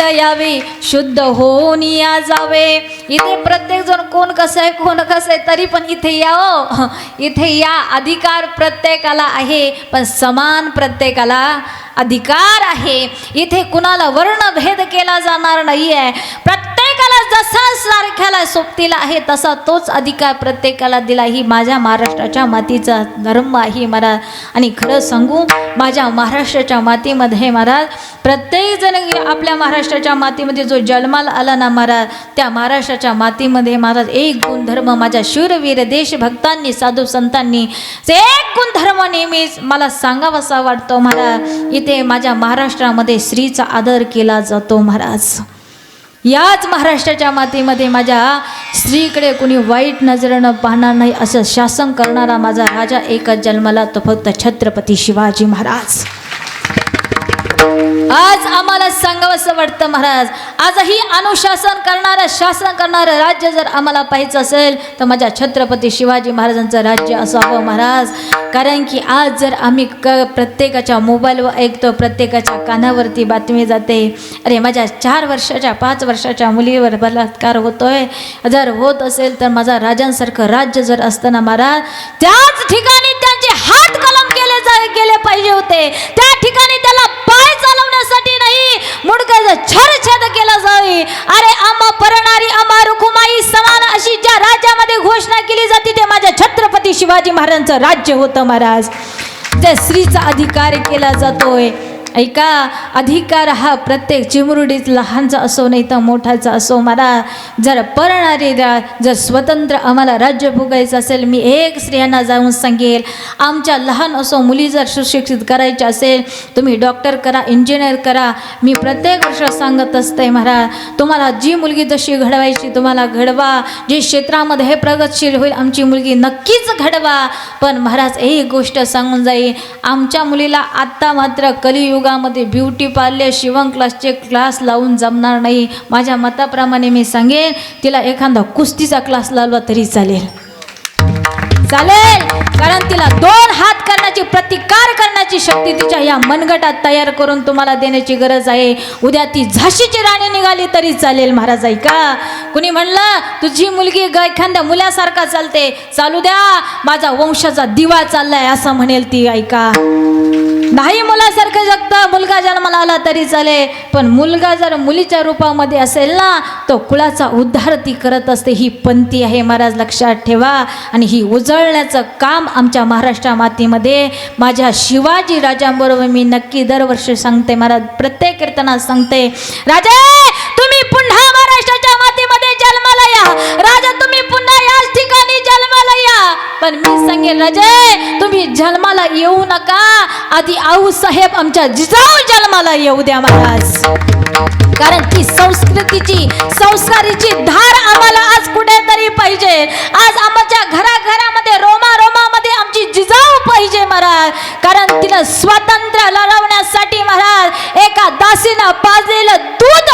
वाट यावे शुद्ध होऊन या जावे. इथे प्रत्येक जण कोण कसं आहे कोण कसं आहे तरी पण इथे यावं हो. इथे या अधिकार प्रत्येकाला आहे पण समान प्रत्येकाला अधिकार आहे. इथे कुणाला वर्णभेद केला जाणार नाही आहे प्रत्येकाला जसा सारख्याला सोबतीला आहे तसा तोच अधिकार प्रत्येकाला दिला ही माझ्या महाराष्ट्राच्या मातीचा धर्म आहे मला आणि खरं सांगू माझ्या महाराष्ट्राच्या मातीमध्ये महाराज प्रत्येकजण आपल्या महाराष्ट्राच्या मातीमध्ये जो जन्माला आला ना महाराज त्या महाराष्ट्राच्या मातीमध्ये महाराज एक गुणधर्म माझ्या शूरवीर देशभक्तांनी साधू संतांनी एक गुणधर्म नेहमीच मला सांगावासा वाटतो. महाराज इथे माझ्या महाराष्ट्रामध्ये स्त्रीचा आदर केला जातो महाराज. याच महाराष्ट्राच्या मातीमध्ये माझ्या स्त्रीकडे कुणी वाईट नजरेनं पाहणार नाही असं शासन करणारा माझा राजा एकच जन्माला तो फक्त छत्रपती शिवाजी महाराज. आज आम्हाला सांगावंसं वाटतं महाराज. आजही अनुशासन करणारं शासन करणारं राज्य जर आम्हाला पाहायचं असेल तर माझ्या छत्रपती शिवाजी महाराजांचं राज्य असावं महाराज. कारण की आज जर आम्ही क प्रत्येकाच्या मोबाईलवर ऐकतो प्रत्येकाच्या कानावरती बातमी जाते. अरे माझ्या चार वर्षाच्या पाच वर्षाच्या मुलीवर बलात्कार होतोय. जर होत असेल तर माझा राजांसारखं राज्य जर असतं ना महाराज त्याच ठिकाणी केले गेले पाहिजे होते. त्या ठिकाणी त्याला पाय चालवण्यासाठी नाही मुडक्याचा छरछेद केला जावी अरे आम्हा परणारी आम्हा रुखुमाई समान अशी ज्या राज्यामध्ये घोषणा केली जाते ते माझ्या छत्रपती शिवाजी महाराजांचं राज्य होतं महाराज. त्या स्त्रीचा अधिकार केला जातोय. ऐका अधिकार हा प्रत्येक चिमुरडीत लहानचा असो नाही तर मोठाचा असो. मला जर परणारी रा- जर स्वतंत्र आम्हाला राज्य भोगायचं असेल मी एक स्त्रियांना जाऊन सांगेल आमच्या लहान असो मुली जर सुशिक्षित करायच्या असेल तुम्ही डॉक्टर करा इंजिनियर करा. मी प्रत्येक वर्ष सांगत असते महाराज तुम्हाला जी मुलगी जशी घडवायची तुम्हाला घडवा. जे क्षेत्रामध्ये हे प्रगतशील होईल आमची मुलगी नक्कीच घडवा. पण महाराज एक गोष्ट सांगून जाईल आमच्या मुलीला आत्ता मात्र कलियुग युगामध्ये ब्युटी पार्लर शिवण क्लासचे क्लास लावून जमणार नाही. माझ्या मताप्रमाणे मी सांगेन तिला एखादा कुस्तीचा क्लास लावला तरी चालेल. चालेल. कारण तिला दोन हात करण्याची प्रतिकार करण्याची शक्ती तिच्या या मनगटात तयार करून तुम्हाला देण्याची गरज आहे. उद्या ती झाशीची राणी निघाली तरी चालेल महाराज ऐका. कुणी म्हणलं तुझी मुलगी एखाद्या मुलासारखा चालते. चालू द्या. माझा वंशाचा दिवा चाललाय असं म्हणेल ती ऐका. नाही मुलासारखं जगतं. मुलगा जन्माला आला तरी चालेल. पण मुलगा जर मुलीच्या रूपामध्ये असेल ना तो कुळाचा उद्धार ती करत असते. ही पंथी आहे महाराज लक्षात ठेवा. आणि ही उजळण्याचं काम आमच्या महाराष्ट्र मातीमध्ये माझ्या शिवाजी राजांबरोबर मी नक्की दरवर्षी सांगते. मला प्रत्येक कीर्तनात सांगते. राजा तुम्ही पण मी सांगेल रजय तुम्ही जन्माला येऊ नका. आधी आऊ साहेब आमच्या जिजाऊ जन्माला येऊ द्या महाराज. कारण ती संस्कृतीची संस्कारीची धार आम्हाला आज कुठेतरी पाहिजे. आज आमच्या घराघरामध्ये रोमा रोमामध्ये आमची जिजाऊ पाहिजे महाराज. कारण तिला स्वातंत्र्य लढवण्यासाठी महाराज एक दासीनं पाजलेलं दूध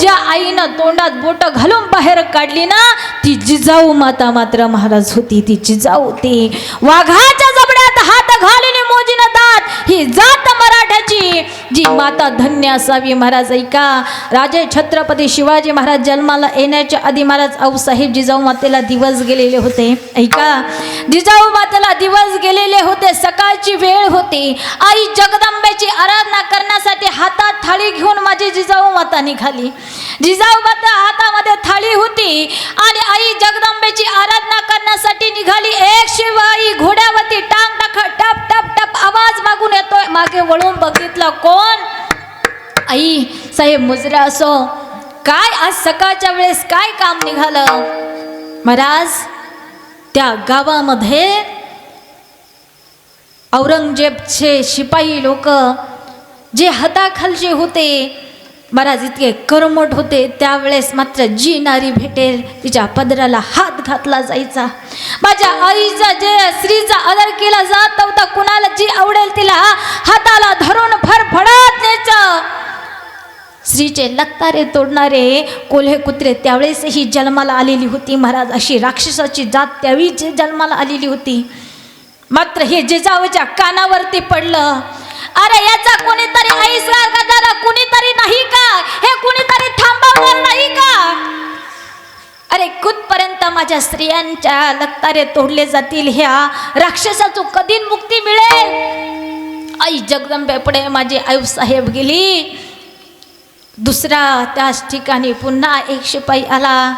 ज्या आईनं तोंडात बोट घालून बाहेर काढली ना ती जिजाऊ माता मात्र महाराज होती ती जिजाऊ होती. वाघाच्या जबड्यात हात घालून मोजीनं ही जात मराठ्याची जी माता धन्य असावी महाराज ऐका. राजे छत्रपती शिवाजी महाराज जन्माला येण्याच्या आधी महाराज आऊसाहेब जिजाऊ मातेला दिवस गेलेले होते ऐका. जिजाऊ मातेला दिवस गेलेले होते सकाळची वेळ होती. आई जगदंबेची आराधना करण्यासाठी हातात थाळी घेऊन माझी जिजाऊ माता निघाली. जिजाऊ माता हातामध्ये थाळी होती आणि आई जगदंबेची आराधना करण्यासाठी निघाली. एक शिवाई घोड्यावरती टांग टाक मागे वळून बघितलं कोण? आई साहेब मुजरा असो. काय आज सकाळच्या वेळेस काय काम निघालं? महाराज त्या गावामध्ये औरंगजेबचे शिपाई लोक जे हाताखालचे होते महाराज इतके करमट होते त्यावेळेस मात्र जी नारी भेटेल. तिच्या पदराला हात घातला जायचा. माझ्या आईचा जे स्त्रीचा आदर केला जात नव्हता. कुणाला जी आवडेल तिला हाताला धरून फरफडत न्यायचं. स्त्रीचे लक्तारे तोडणारे कोल्हे कुत्रे त्यावेळेसही जन्माला आलेली होती. महाराज अशी राक्षसाची जात त्यावेळी जन्माला आलेली होती. मात्र हे जिजाऊच्या कानावरती पडलं. अरे याचा कोणीतरी आईस्कार जरा कुणीतरी नाही का? हे कुणीतरी थांबवणार नाही का? अरे कुठपर्यंत माझ्या स्त्रियांच्या लक्तारे तोडले जातील ह्या राक्षसाचं कधी मुक्ती मिळेल? आई जगदंबे पुढे माझी आईसाहेब गेली. दुसरा त्याच ठिकाणी पुन्हा एक शिपाई आला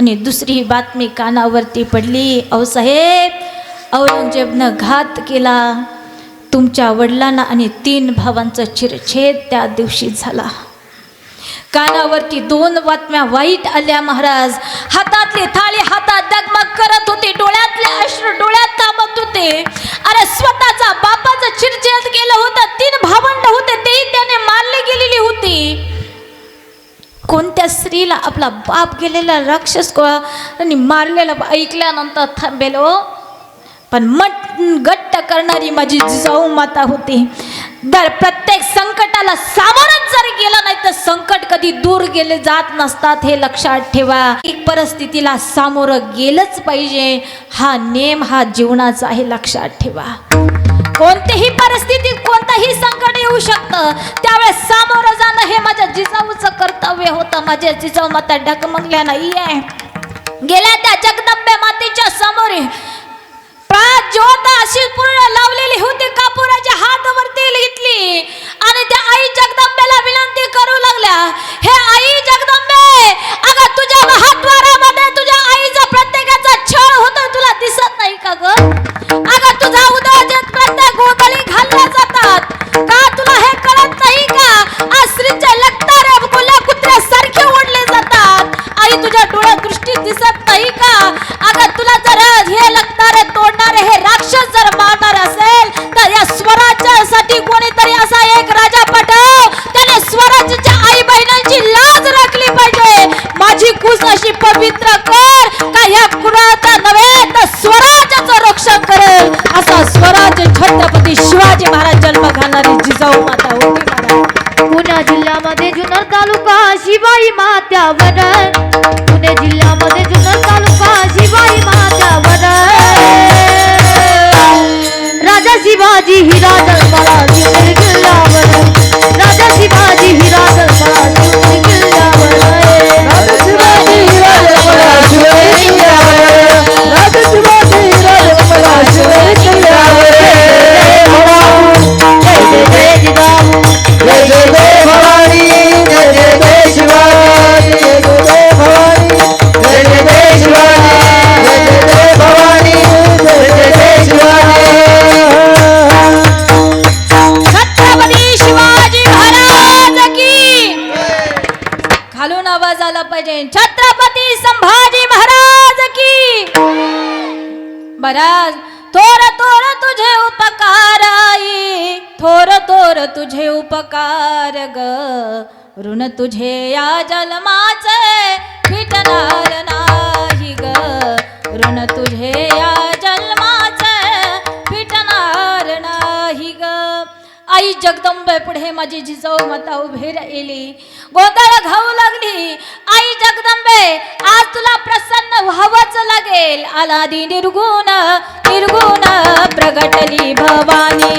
आणि दुसरी बातमी कानावरती पडली. औसाहेब औरंगजेबनं घात केला. तुमच्या वडिलांना आणि तीन भावांचा चिरछेद त्या दिवशी झाला. कानावरती दोन बातम्या वाईट आल्या महाराज. हातातली थाळी हातात दगमग करत होते. डोळ्यातले अश्रू डोळ्यात थांबत होते. अरे स्वतःचा बापाचा चिरछेद केलं होतं. तीन भावंड होते. तेही त्याने मारले गेलेली होती. कोणत्या स्त्रीला आपला बाप गेलेला राक्षस आणि मारलेला ऐकल्यानंतर थांबेल हो? पण मट गट्ट करणारी माझी जिजाऊ माता होती. दर प्रत्येक संकटाला सामोरच जर गेलं नाही तर संकट कधी दूर गेले जात नसतात हे लक्षात ठेवा. एक परिस्थितीला सामोरं गेलंच पाहिजे. हा नेम हा जीवनाचा आहे लक्षात ठेवा. कोणत्याही परिस्थितीत कोणतंही संकट येऊ शकतं. त्यावेळेस सामोरं जाणं हे माझ्या जिजाऊचं कर्तव्य होतं. माझ्या जिजाऊ माता ढकमंगल्या नाही आहे गेल्या त्या जगदंबे मातेच्या समोर पवित्र कर. का या कुणाचा नव्हे तर स्वराज्याचं रक्षण करेल. असा स्वराज्य छत्रपती शिवाजी महाराज जन्म घालणारी जिजाऊ माता होती महाराज पुणे जिल्ह्यामध्ये जुन्नर तालुका शिवाई मात्यावर ग तुझे या जन्माचे फिटणार नाही ग. ऋण तुझे या जन्माचे फिटणार नाही ग. आई जगदंबे पुढे माझी जिजाऊ माता उभे राहिली. गोंधळ घाऊ लागली. आई जगदंबे आज तुला प्रसन्न व्हावंच लागेल. आलादी निर्गुण निर्गुण प्रगटली भवानी।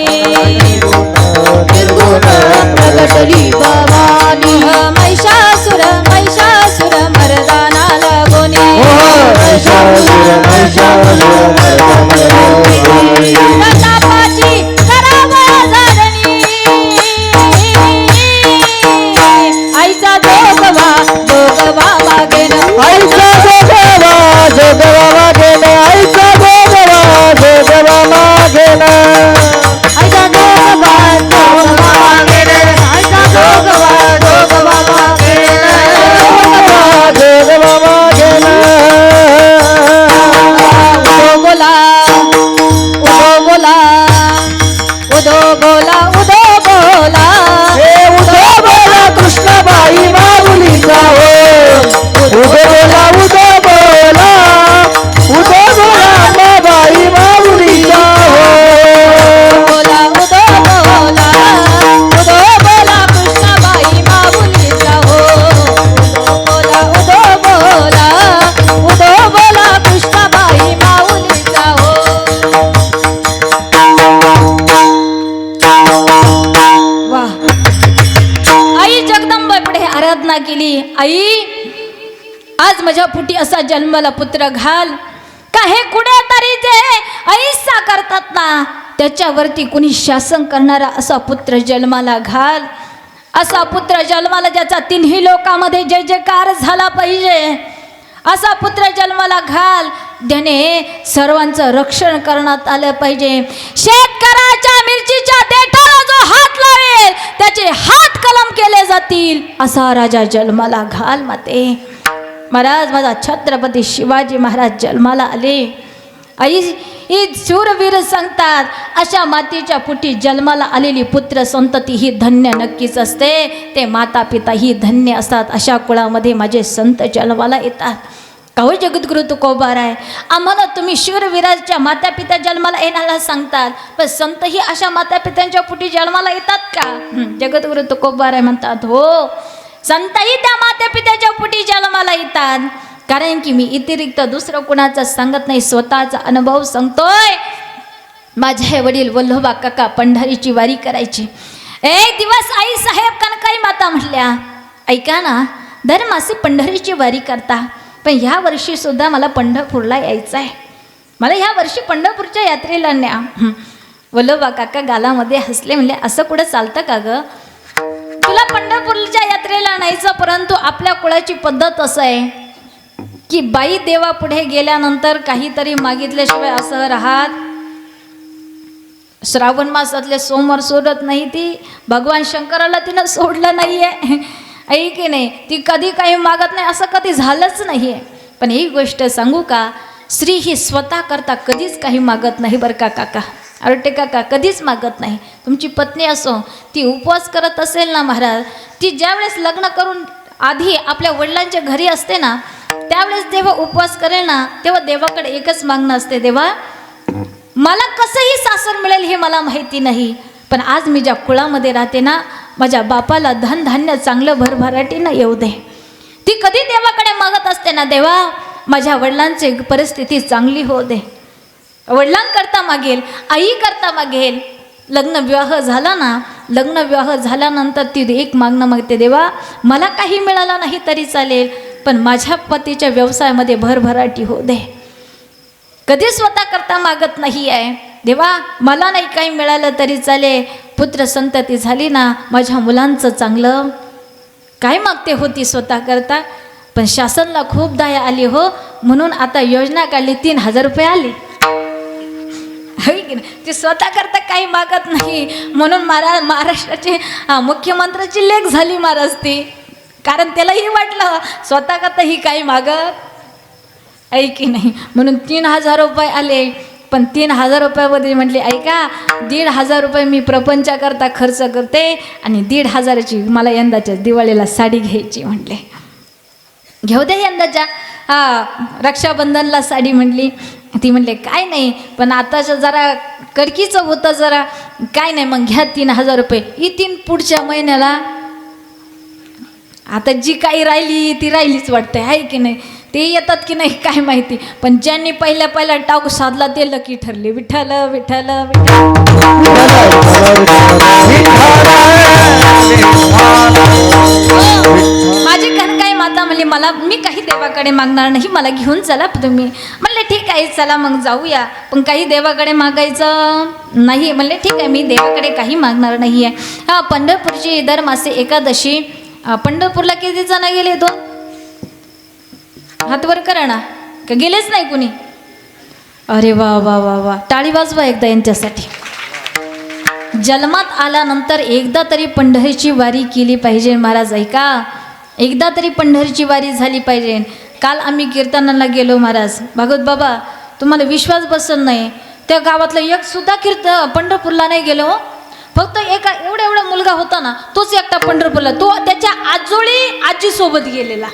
निर्गुण प्रगटली भवानी। महिषासुर महिषासुर मर्दाना लागोनी महिषासुर महिषासुर प्रतापाची आराधना केली. आई आज माझ्या फुटी असा जन्माला पुत्र घाल. का हे कुठेतरी जे अहिंसा करतात ना त्याच्यावरती कुणी शासन करणारा असा पुत्र जन्माला घाल. असा पुत्र जन्माला ज्याचा तिन्ही लोकांमध्ये जय जयकार झाला पाहिजे. असा पुत्र जन्माला घाल. ज्याने सर्वांचं रक्षण करण्यात आलं पाहिजे. शेतकऱ्याच्या मिरचीच्या देठ जो हात लावेल त्याचे हात कलम केले जातील असा राजा जन्माला घाल माते. महाराज माझा छत्रपती शिवाजी महाराज जन्माला आले. आई ही शूरवीर सांगतात अशा मातीच्या पुटी जन्माला आलेली पुत्र संतती ही धन्य नक्कीच असते. ते माता पिता ही धन्य असतात अशा कुळामध्ये माझे संत जन्माला येतात. काहो जगद्गुरु तुकोबार आहे आम्हाला तुम्ही शूरवीराच्या माता पिता जन्माला येण्याला सांगतात पण संतही अशा माता पित्यांच्या पुटी जन्माला येतात का? जगद्गुरु तुकोबार आहे म्हणतात हो. संतही त्या माता पित्याच्या पुटी जन्माला येतात. कारण की मी व्यतिरिक्त दुसरं कुणाचं सांगत नाही स्वतःचा अनुभव सांगतोय. माझे वडील वल्लोबा काका पंढरीची वारी करायची. एक दिवस आई साहेब कनकाई माता म्हटल्या ऐका ना दर मासे पंढरीची वारी करता. पण ह्या वर्षी सुद्धा मला पंढरपूरला यायचं आहे. मला ह्या वर्षी पंढरपूरच्या यात्रेला न्या. वल्लभा काका गालामध्ये हसले म्हणले असं कुठं चालतं का गं? तुला पंढरपूरच्या यात्रेला न्यायचं परंतु आपल्या कुळाची पद्धत असं आहे की बाई देवा पुढे गेल्यानंतर काहीतरी मागितल्याशिवाय असं राहत. श्रावण मासातले सोमवार सोडत नाही ती. भगवान शंकराला तिनं सोडलं नाही आहे ऐ की नाही? ती कधी काही मागत नाही असं कधी झालंच नाही आहे पण ही गोष्ट सांगू का? स्त्री ही स्वतः करता कधीच काही मागत नाही बरं का काका? अरटे काका कधीच मागत नाही. तुमची पत्नी असो ती उपवास करत असेल ना महाराज ती ज्यावेळेस लग्न करून आधी आपल्या वडिलांच्या घरी असते ना त्यावेळेस जेव्हा उपवास करेल ना तेव्हा देवाकडे एकच मागणं असते देवा मला कसंही सासर मिळेल हे मला माहिती नाही पण आज मी ज्या कुळामध्ये राहते ना माझ्या बापाला धनधान्य चांगलं भरभराटीनं येऊ दे. ती कधी देवाकडे मागत असते ना देवा? माझ्या वडिलांची परिस्थिती चांगली होऊ दे. वडिलांकरता मागेल आई करता मागेल. लग्न विवाह झाला ना लग्न विवाह झाल्यानंतर ती एक मागणं मागते देवा मला काही मिळालं नाही तरी चालेल पण माझ्या पतीच्या व्यवसायामध्ये भरभराटी होऊ दे. कधी स्वतः करता मागत नाही आहे देवा मला नाही काही मिळालं तरी चालेल पुत्र संतती झाली ना माझ्या मुलांचं चांगलं काय मागते होती स्वतः करता? पण शासनला खूप दया आली हो म्हणून आता योजना काढली तीन हजार रुपये आले. होय की नाही? ती स्वतः करता काही मागत नाही. म्हणून महाराज महाराष्ट्राचे मुख्यमंत्र्याची लेख झाली महाराज ती. कारण त्यालाही वाटलं स्वतः करता ही काही मागत. ऐकी नाही. म्हणून तीन हजार रुपये आले. पण तीन हजार रुपयामध्ये म्हटले ऐका दीड हजार रुपये मी प्रपंचाकरता खर्च करते आणि दीड हजाराची मला यंदाच्या दिवाळीला साडी घ्यायची म्हटले. घेऊ दे यंदाच्या. हा रक्षाबंधनला साडी म्हटली. ती म्हटले काय नाही पण आताचं जरा कडकीचं होतं जरा. काय नाही मग घ्या तीन हजार रुपये. येतीन पुढच्या महिन्याला? आता जी काही राहिली ती राहिलीच वाटते आहे की नाही? ते येतात की नाही काय माहिती. पण ज्यांनी पहिल्या पहिला टाकू साधला ते लकी ठरले. विठ्ठल विठ्ठल हो, माझी कनकाई माता म्हणली मला मी काही देवाकडे मागणार नाही. मला घेऊन चला तुम्ही. म्हणले ठीक आहे चला मग जाऊया. पण काही देवाकडे मागायचं नाही म्हणले ठीक आहे मी देवाकडे काही मागणार नाही आहे हा पंढरपूरची दर मासे एकादशी पंढरपूरला किती जण गेले? दोन? हातवर करा ना. का गेलेच नाही कुणी? अरे वा वा वा वा. टाळी वाजवा एकदा यांच्यासाठी. जन्मात आल्यानंतर एकदा तरी पंढरीची वारी केली पाहिजे महाराज ऐका. एकदा तरी पंढरीची वारी झाली पाहिजे. काल आम्ही कीर्तनाला गेलो महाराज. भागवत बाबा तुम्हाला विश्वास बसत नाही. त्या गावातलं एक सुद्धा कीर्त पंढरपूरला नाही गेलो. हो. फक्त एका एवढा एवढा मुलगा होता ना तोच एकटा पंढरपूरला. तो त्याच्या आजोळी आजीसोबत गेलेला.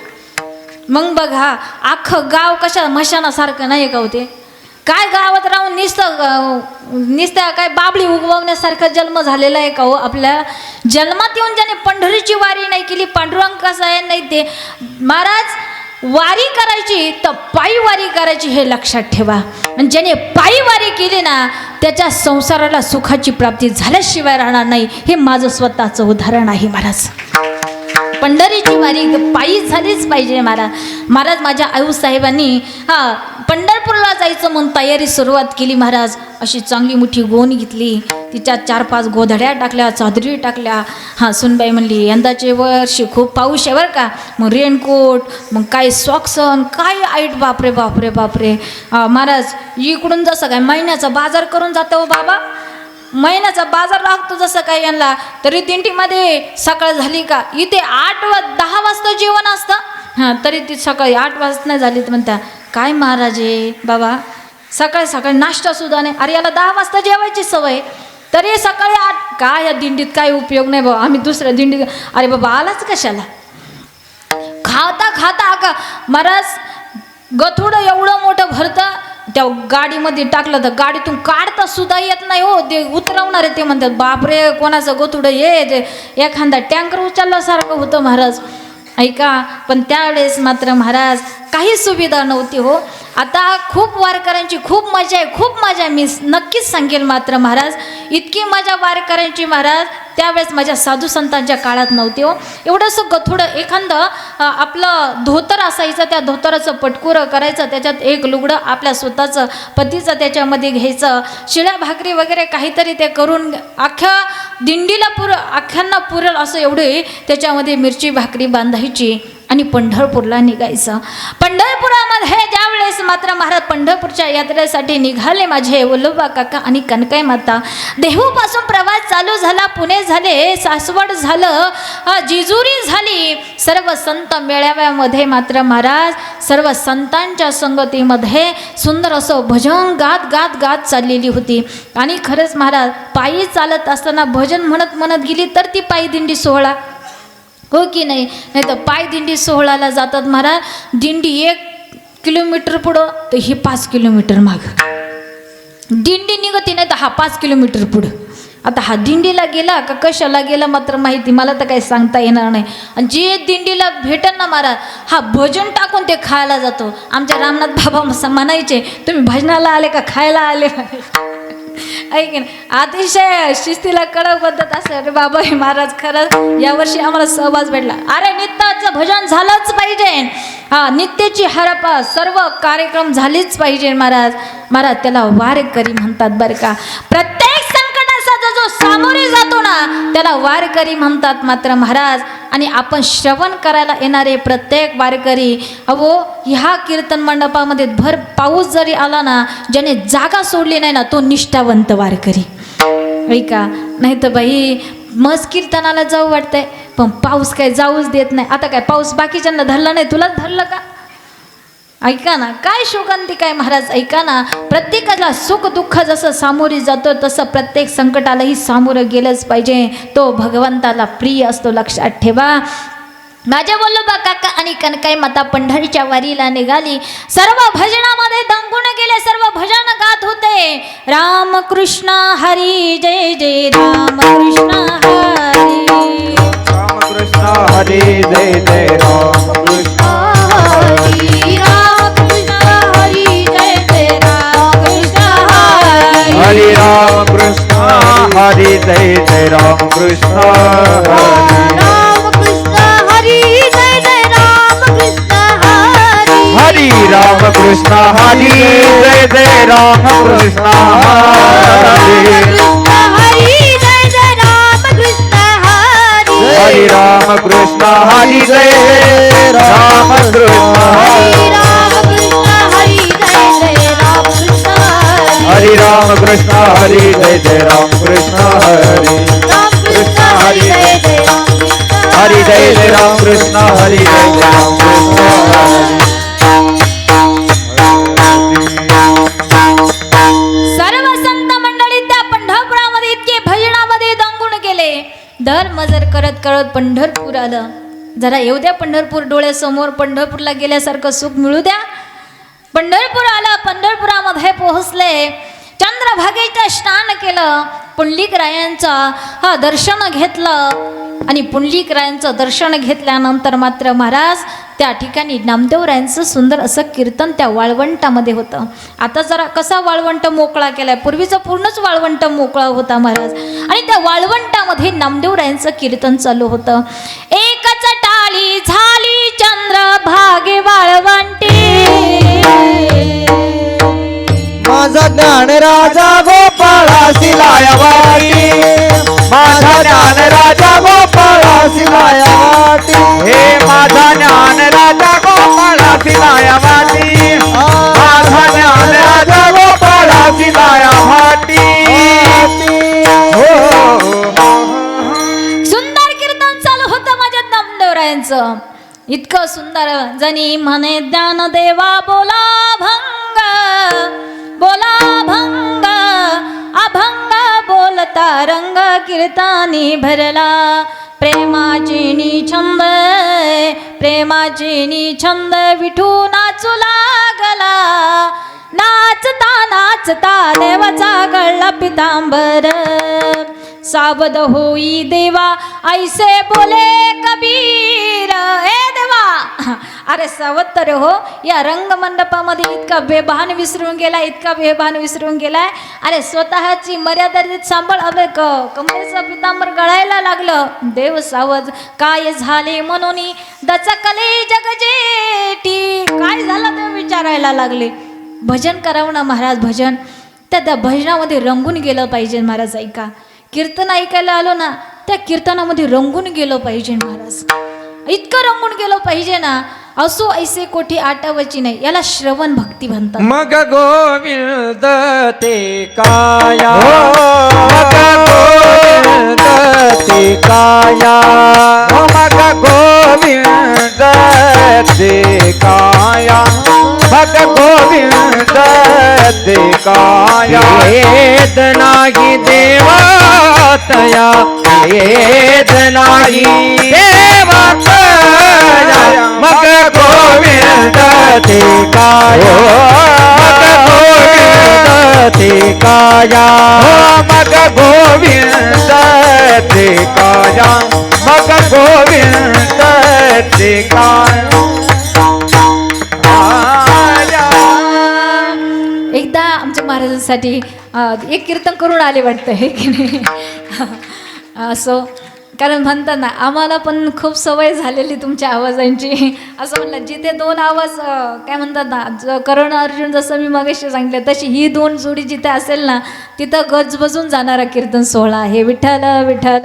मग बघा अख्खं गाव कशा मशानासारखं नाही का होते काय गावात राहून नुसतं नुसत्या काय बाबळी उगवण्यासारखा जन्म झालेला आहे का हो आपल्या? जन्मात येऊन ज्याने पंढरीची वारी नाही केली पांडुरंग कसा आहे नाही ते? महाराज वारी करायची तर पायी वारी करायची हे लक्षात ठेवा. आणि ज्याने पायी वारी केली ना त्याच्या संसाराला सुखाची प्राप्ती झाल्याशिवाय राहणार नाही. हे माझं स्वतःचं उदाहरण आहे महाराज. पंढरीची वारी पायी झालीच पाहिजे महाराज महाराज माझ्या आईसाहेबांनी हा पंढरपूरला जायचं म्हणून तयारी सुरुवात केली महाराज. अशी चांगली मोठी गोण घेतली. तिच्यात चार पाच गोधड्या टाकल्या चादरी टाकल्या. हां सुनबाई म्हणली यंदाचे वर्षी खूप पाऊस आहे बरं का. मग रेनकोट मग काय सॉक्सन काय आईट बापरे बापरे बापरे. हा, महाराज इकडून जसं काय महिन्याचा बाजार करून जातो हो बाबा. महिन्याचा बाजार लागतो जसं काही यांना. तरी दिंडीमध्ये सकाळ झाली का? इथे आठ वा दहा वाजता जेवण असतं. हां तरी ती सकाळी आठ वाजता नाही झाली तर म्हणत्या काय महाराजे बाबा सकाळी सकाळी नाश्तासुद्धा नाही. अरे याला दहा वाजता जेवायची सवय. तरी सकाळी आठ काय या दिंडीत काय उपयोग नाही बाबा आम्ही दुसऱ्या दिंडीत अरे बाबा आलाच कशाला? खाता खाता का महाराज गथुडं एवढं मोठं भरतं त्या गाडीमध्ये टाकलं तर गाडीतून काढता सुद्धा येत नाही हो. ते उतरवणारे ते म्हणतात बापरे कोणाचं गोतुडं ये एखादा टँकर उचलल्यासारखं होतं महाराज. ऐका पण त्यावेळेस मात्र महाराज काही सुविधा नव्हती हो. आता खूप वारकऱ्यांची खूप मजा आहे खूप मजा आहे. मी नक्कीच सांगेल मात्र महाराज इतकी मजा वारकऱ्यांची महाराज त्यावेळेस माझ्या साधू संतांच्या काळात नव्हती हो. एवढंसं गथुडं एखादं आपलं धोतर असायचं त्या धोतराचं पटकुरं करायचं त्याच्यात एक लुगडं आपल्या स्वतःचं पतीचं त्याच्यामध्ये घ्यायचं. शिळ्या भाकरी वगैरे काहीतरी ते करून अख्ख्या दिंडीला पुर अख्ख्यांना पुरेल असं एवढी त्याच्यामध्ये मिरची भाकरी बांधायची आणि पंढरपूरला निघायचं. पंढरपुरामध्ये त्यावेळेस मात्र महाराज पंढरपूरच्या यात्रेसाठी निघाले माझे वल्लभा काका आणि कनकाई माता. देहूपासून प्रवास चालू झाला पुणे झाले सासवड झालं जिजुरी झाली. सर्व संत मेळाव्यामध्ये मात्र महाराज सर्व संतांच्या संगतीमध्ये सुंदर असं भजन गात गात गात चाललेली होती. आणि खरंच महाराज पायी चालत असताना भजन म्हणत म्हणत गेली तर ती पायी दिंडी सोहळा. हो की नाही? नाही तर पाय दिंडी सोहळ्याला जातात महाराज. दिंडी एक किलोमीटर पुढं तर ही पाच किलोमीटर माग. दिंडी निघते नाही तर हा पाच किलोमीटर पुढं. आता हा दिंडीला गेला का कशाला गेला मात्र माहिती मला तर काही सांगता येणार नाही. आणि जे दिंडीला भेटन ना महाराज हा भजन टाकून ते खायला जातो. आमच्या रामनाथ बाबा म्हणायचे तुम्ही भजनाला आले का खायला आले? ऐक ना अतिशय शिस्तीला कडक पद्धत असं अरे बाबा हे महाराज खरंच. यावर्षी आम्हाला सहवास भेटला. अरे नित्याचं भजन झालंच पाहिजे. हा नित्याची हरपा सर्व कार्यक्रम झालीच पाहिजे महाराज. महाराज त्याला वारकरी म्हणतात बरं का. प्रत्येक संकटाचा जो सामोरे जातो ना त्याला वारकरी म्हणतात मात्र महाराज. आणि आपण श्रवण करायला येणारे प्रत्येक वारकरी अहो ह्या कीर्तन मंडपामध्ये भर पाऊस जरी आला ना ज्याने जागा सोडली नाही ना तो निष्ठावंत वारकरी. ऐका नाही तर बाई मस्त कीर्तनाला जाऊ वाटतंय पण पाऊस काय जाऊच देत नाही. आता काय पाऊस बाकीच्यांना धरला नाही तुलाच धरलं का? ऐका ना काय शोकांती काय महाराज? ऐका ना प्रत्येकाला सुख दुःख जसं सामोरी जातो तसं प्रत्येक संकटालाही सामोरं गेलंच पाहिजे. तो भगवंताला प्रिय असतो लक्षात ठेवा. माझ्या बा काका आणि कनकाई माता पंढरीच्या वारीला निघाली. सर्व भजनामध्ये दंगून गेले सर्व भजन गात होते. राम कृष्ण हरी जय जय राम कृष्ण हरी. रामकृष्ण हरी जय जय Ramakrishna Hari Ram Krishna Hari Jai Jai Ram Krishna Ram Krishna Hari Jai Jai Ram Krishna Hari Hari Ram Krishna Hari Jai Jai Ram Krishna Hari Jai Jai Ram Krishna Hari Hari Ram Krishna Hari Hari, Ram Krishna Hari Hari Hari Ramakrishna Hari जय जय हरी राम कृष्ण हरी जय जय राम कृष्ण हरी जय जय रामकृष्ण हरी जय जय रामकृष्ण सर्व संत मंडळी त्या पंढरपुरामध्ये इतके भजनामध्ये दंगून गेले दर मजर करत करत पंढरपूर आलं. जरा येऊ द्या पंढरपूर डोळ्यासमोर. पंढरपूरला गेल्यासारखं सुख मिळू द्या. पंढरपुराला आलं पंढरपुरामध्ये पोहोचले. चंद्रभागेचं स्नान केलं. पुंडलिकरायांचा हा दर्शन घेतलं. आणि पुंडलिकरायांचं दर्शन घेतल्यानंतर मात्र महाराज त्या ठिकाणी नामदेवरायांचं सुंदर असं कीर्तन त्या वाळवंटामध्ये होतं. आता जरा कसा वाळवंट मोकळा केलाय? पूर्वीचा पूर्णच वाळवंट मोकळा होता महाराज. आणि त्या वाळवंटामध्ये नामदेवरायांचं कीर्तन चालू होतं. एकच टाळी झाली चंद्र भागे वाळवंटी. माझा ज्ञान राजा गोपाळा शिलाया वाटी माझा ज्ञान राजा गोपाळा लाया वाटी हे माझा ज्ञान राजा इतकं सुंदर जनी म्हणे ज्ञान देवा बोला भंग बोला भंग अभंग बोलता रंग कीर्तानी भरला प्रेमाची नी छंद प्रेमाची नी छंद विठू नाचू लागला नाचता नाचता देवाचा गळला पितांबर. सावध होई देवा ऐसे बोले कबीर ए देवा. अरे सावध तर हो या रंगमंडपामध्ये इतका बेभान विसरून गेला इतका बेभान विसरून गेलाय. अरे स्वतःची मर्यादा सांभाळ अबे क कमरेचं पितांबर गळायला लागलं. देव सावध काय झाले म्हणून दचकले जगजेटी काय झालं? ते विचारायला लागले. भजन करावं ना महाराज भजन. त्या त्या भजनामध्ये रंगून गेलं पाहिजे महाराज ऐका. कीर्तन ऐकायला आलो ना त्या कीर्तनामध्ये रंगून गेलं पाहिजे महाराज. इतकं रंगून गेलं पाहिजे ना असो ऐसे कोठी आटावायची नाही याला श्रवण भक्ती म्हणतात. मग गोविंद ते काया. मग गोविंद ते काया. मग गोविंद ते काया. भक्त गोविंद दिकाया वेदना ही देवातया वेद नाही देवातया मग गोविंद काया गोविंद काया मग गोविंद काया मग गोविंद काया महाराजांसाठी एक कीर्तन करून आले वाटतं हे की नाही असो कारण म्हणतात ना आम्हाला पण खूप सवय झालेली तुमच्या आवाजांची असं म्हणलं जिथे दोन आवाज काय म्हणतात ना ज अर्जुन जसं मी मगेशी सांगितलं तशी ही दोन जोडी जिथे असेल ना तिथं गजबजून जाणारा कीर्तन सोहळा हे विठ्ठल विठ्ठल